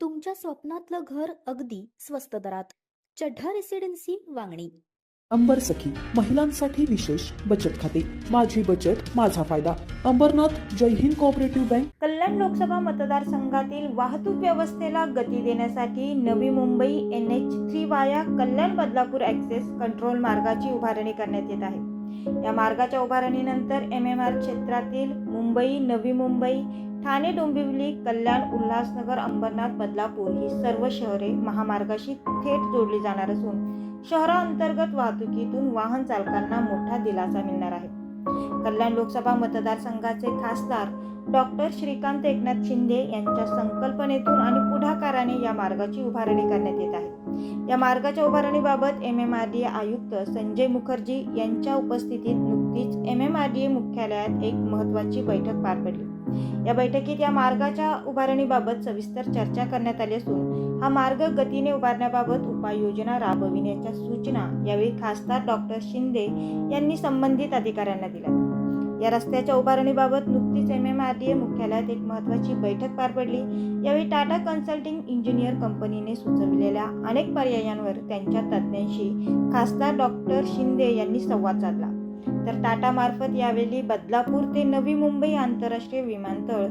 तुमच्या स्वप्नातलं घर अगदी स्वस्त दरात. चढ्ढा रेसिडेन्सी वांगणी. अंबर सखी महिलांसाठी विशेष बचत खाते. माझी बचत माझा फायदा. अंबरनाथ जय हिंद कोऑपरेटिव्ह बँक कल्याण लोकसभा मतदारसंघातील वाहतूक व्यवस्थेला गती देण्यासाठी Navi Mumbai N H three वाया कल्याण बदलापूर ॲक्सेस कंट्रोल मार्गाची उभारणी करण्यात येत आहे. या मार्गाच्या उभारणीनंतर एम एम आर क्षेत्रातील मुंबई नवी मुंबई ठाणे डोंबिवली कल्याण उल्हासनगर अंबरनाथ बदलापूर ही सर्व शहरे महामार्गाशी थेट जोडली जाणार असून शहराअंतर्गत वाहतुकीतून वाहन चालकांना मोठा दिलासा मिळणार आहे. कल्याण लोकसभा मतदारसंघाचे खासदार डॉक्टर श्रीकांत एकनाथ शिंदे यांच्या संकल्पनेतून आणि पुढाकाराने या मार्गाची उभारणी करण्यात येत आहे. या मार्गाच्या उभारणीबाबत एम एम आर डी आयुक्त संजय मुखर्जी यांच्या उपस्थितीत नुकतीच एम एम आर डी मुख्यालयात एक महत्त्वाची बैठक पार पडली. या बैठकीत या मार्गाच्या उभारणीबाबत सविस्तर चर्चा करण्यात आली असून हा मार्ग गतीने उभारण्याबाबत उपाययोजना राबविण्याच्या सूचना यावेळी खासदार डॉक्टर शिंदे यांनी संबंधित अधिकाऱ्यांना दिल्या या रस्त्याच्या उभारणीबाबत नुकतीच M M R D A मुख्यालयात एक महत्त्वाची बैठक पार पडली. यावेळी टाटा कन्सल्टिंग इंजिनियर कंपनीने सुचविलेल्या अनेक पर्यायांवर त्यांच्या तज्ज्ञांशी खासदार डॉक्टर शिंदे यांनी संवाद साधला. तर टाटामार्फत यावेळी बदलापूर ते नवी मुंबई आंतरराष्ट्रीय विमानतळ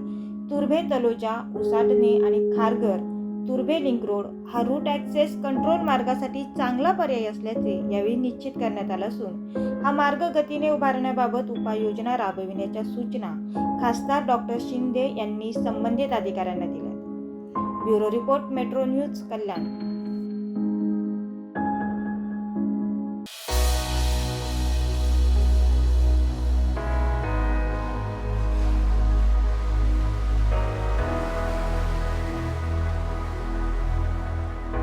तुर्भे तलोजा उसाटणे आणि खारघर तुर्भे लिंक रोड हा रूट ॲक्सेस कंट्रोल मार्गासाठी चांगला पर्याय असल्याचे यावेळी निश्चित करण्यात आलं असून हा मार्ग गतीने उभारण्याबाबत उपाययोजना राबविण्याच्या सूचना खासदार डॉक्टर शिंदे यांनी संबंधित अधिकाऱ्यांना दिल्या bureau report metro news Kalyan.